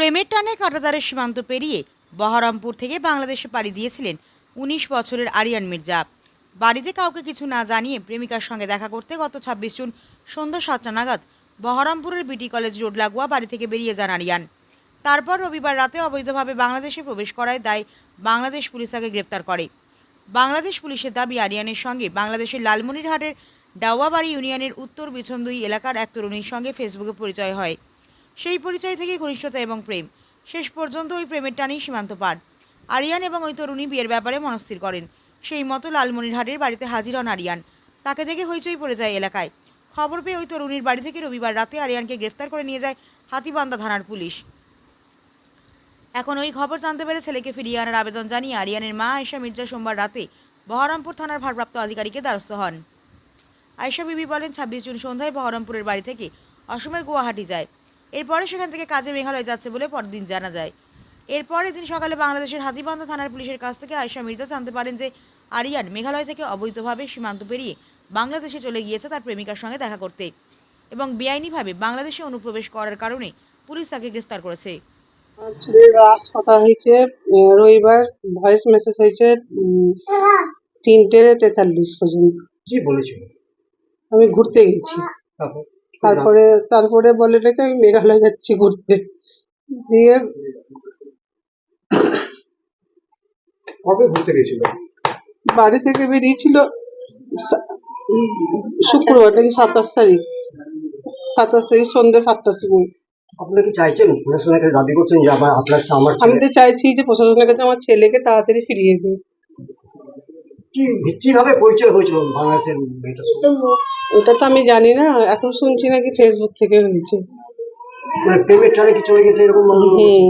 প্রেমের টানে কাটাতারের সীমান্ত পেরিয়ে বহরমপুর থেকে বাংলাদেশে পাড়ি দিয়েছিলেন উনিশ বছরের আরিয়ান মির্জা। বাড়িতে কাউকে কিছু না জানিয়ে প্রেমিকার সঙ্গে দেখা করতে গত ছাব্বিশ জুন সন্ধ্যা সাতটা নাগাদ বহরমপুরের বিটি কলেজ রোড লাগোয়া বাড়ি থেকে বেরিয়ে যান আরিয়ান। তারপর রবিবার রাতে অবৈধভাবে বাংলাদেশে প্রবেশ করায় দায় বাংলাদেশ পুলিশ তাকে গ্রেপ্তার করে। বাংলাদেশ পুলিশের দাবি আরিয়ানের সঙ্গে বাংলাদেশের লালমনিরহাটের ডাওয়াবাড়ি ইউনিয়নের উত্তর বিছন্দুই এলাকার এক তরুণীর সঙ্গে ফেসবুকে পরিচয় হয়। সেই পরিচয় থেকেই ঘনিষ্ঠতা এবং প্রেম। শেষ পর্যন্ত ওই প্রেমের টানেই সীমান্ত পার। আরিয়ান এবং ওই তরুণী বিয়ের ব্যাপারে মনস্থির করেন। সেই মতো লালমনিরহাটের বাড়িতে হাজির হন আরিয়ান। তাকে দেখে হইচই পড়ে যায় এলাকায়। খবর পেয়ে ওই তরুণীর বাড়ি থেকে রবিবার রাতে আরিয়ানকে গ্রেফতার করে নিয়ে যায় হাতিবান্ধা থানার পুলিশ। এখন ওই খবর জানতে পেরে ছেলেকে ফিরিয়ে আনার আবেদন জানিয়ে আরিয়ানের মা আয়েশা মির্জা সোমবার রাতে বহরমপুর থানার ভারপ্রাপ্ত আধিকারিকের দ্বারস্থ হন। আয়েশা বিবি বলেন, ছাব্বিশ জুন সন্ধ্যায় বহরমপুরের বাড়ি থেকে অসমের গুয়াহাটি যায়। এরপরে সেখান থেকে কাজে মেঘালয় যাচ্ছে বলে পরদিন জানা যায়। এরপরে দিন সকালে বাংলাদেশের হাতিবান্ধা থানার পুলিশের কাছ থেকে আয়েশা মির্জা জানতে পারেন যে আরিয়ান মেঘালয় থেকে অবৈধভাবে সীমান্ত পেরিয়ে বাংলাদেশে চলে গিয়েছে তার প্রেমিকার সঙ্গে দেখা করতে এবং বেআইনিভাবে বাংলাদেশে অনুপ্রবেশ করার কারণে পুলিশ তাকে গ্রেফতার করেছে। লাস্ট কথা হয়েছে রবিবার ভয়েস মেসেজ হয়েছে উম, তিনটে তেতাল্লিশ পর্যন্ত। কি বলেছিল? আমি ঘুরতে গেছি। তারপর তারপরে বলে রেখে আমি মেঘালয় যাচ্ছি ঘুরতে। দিয়ে কবে ঘুরতে গেছিল? বাড়ি থেকে বেরিয়েছিল শুক্রবার নাকি সাতাশ তারিখ। সাতাশ তারিখ সন্ধ্যে সাতটার সময়। আপনারা কি চাইছেন? প্রশাসনের কাছে দাবি করছেন যে আমার আপনার আমার আমি তো চাইছি যে প্রশাসনের কাছে আমার ছেলেকে তাড়াতাড়ি ফিরিয়ে দিন কি কীভাবে পরিচয় হয়েছিল বাংলাদেশের মেয়েটার? ওটা তো আমি জানি না এখন শুনছি নাকি ফেসবুক থেকে হয়েছে। মানে প্রেমের টানে কি চলে গেছে এরকম হুম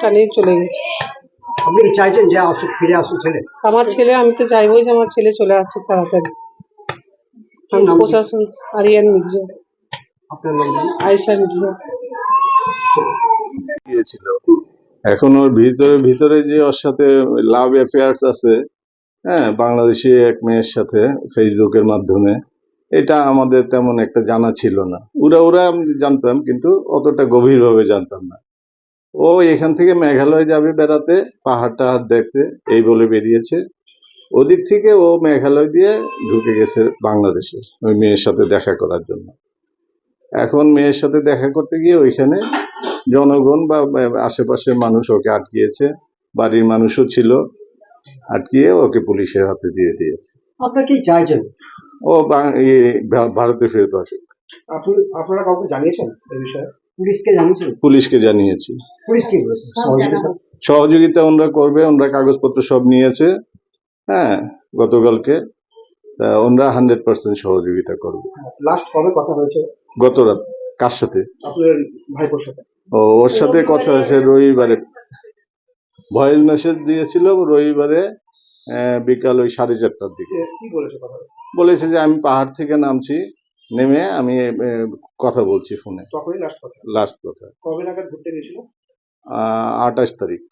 টানেই চলে গেছে। আপনি কি চাইছেন যে আসুক ফিরে আসুক ছেলে? আমার ছেলে আমি তো চাইবই যে আমার ছেলে চলে আসুক তাড়াতাড়ি। আমি? প্রশাসন আরিয়ান মির্জা। আপনার নাম আয়েশা মির্জা। এখন ওর ভিতরে ভিতরে যে ওর সাথে লাভ অ্যাফেয়ার্স আছে হ্যাঁ বাংলাদেশি এক মেয়ের সাথে ফেসবুকের মাধ্যমে। এটা আমাদের তেমন একটা জানা ছিল না। উড়া উড়া জানতাম, কিন্তু অতটা গভীরভাবে জানতাম না। ও এখান থেকে মেঘালয় যাবে বেড়াতে পাহাড় টাহাড় দেখতে, এই বলে বেরিয়েছে। ওদিক থেকে ও মেঘালয় দিয়ে ঢুকে গেছে বাংলাদেশে, ওই মেয়ের সাথে দেখা করার জন্য। এখন মেয়ের সাথে দেখা করতে গিয়ে ওইখানে জনগণ বা আশেপাশের মানুষ ওকে আটকিয়েছে, বাড়ির মানুষও ছিল। আটকিয়ে ওকে পুলিশের হাতে দিয়ে দিয়েছে। আপনারা কি চাইছেন ও বা- ভারতে ফেরত আসুক আপনি আপনারা কাউকে জানিয়েছেন এই বিষয়ে? পুলিশকে জানিয়েছেন? পুলিশকে জানিয়েছি। পুলিশ কি বলেছে? সহযোগিতা? সহযোগিতা ওনারা করবে ওনারা কাগজপত্র সব নিয়েছে। হ্যাঁ গতকালকে। তা ওনারা হান্ড্রেড পার্সেন্ট সহযোগিতা করবে। লাস্ট কবে কথা হয়েছে? গত রাত কার সাথে? আপনার ভাইপোর সাথে। ও ওর সাথে কথা হয়েছে রবিবারে। ভয়েস মেসেজ দিয়েছিল রবিবারে বিকাল ওই সাড়ে চারটার দিকে। বলেছে যে আমি পাহাড় থেকে নামছি নেমে আমি কথা বলছি ফোনে। লাস্ট কথা। কবে নাগাদ ঘুরতে গেছিল আঠাশ তারিখ।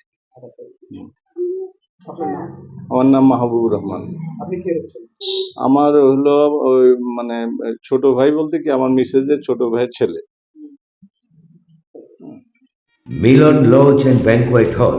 আমার নাম মাহবুবুর রহমান। আপনি কে হচ্ছেন? আমার হলো ওই মানে ছোট ভাই বলতে কি আমার মিসেজের ছোট ভাইয়ের ছেলে। মিলন লজ অ্যান্ড ব্যাংকোয়েট হল।